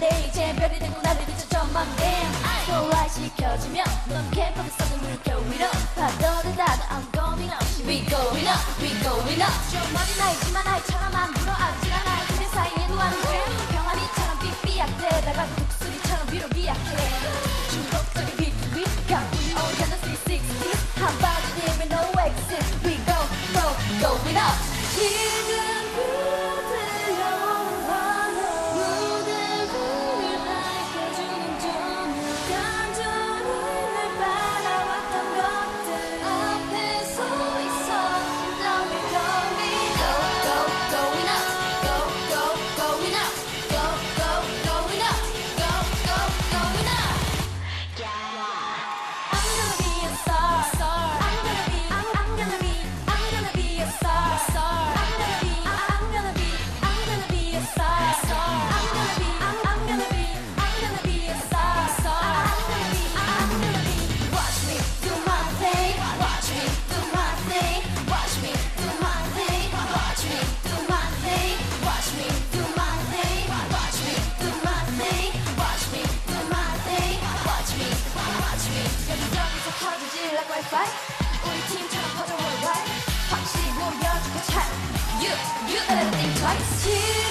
내 이제 별이 되고 나를 비춰 전망댐. 소화시켜주면 넌 캠퍼를 썩은 물결 위로. 파도를 따라 I'm going up. We going up, we going up. 좀 어린 나이지만 아이처럼 안 불어 아질 않아 그대 사이에 누하는 그래 병아리처럼 삐삐약대 다가 독수리처럼 위로 비약해. 중독적인 비투비 가뿐히 오려는 360 한바지 대면 no exit. We go, go, going up. 지금 You, you better think twice.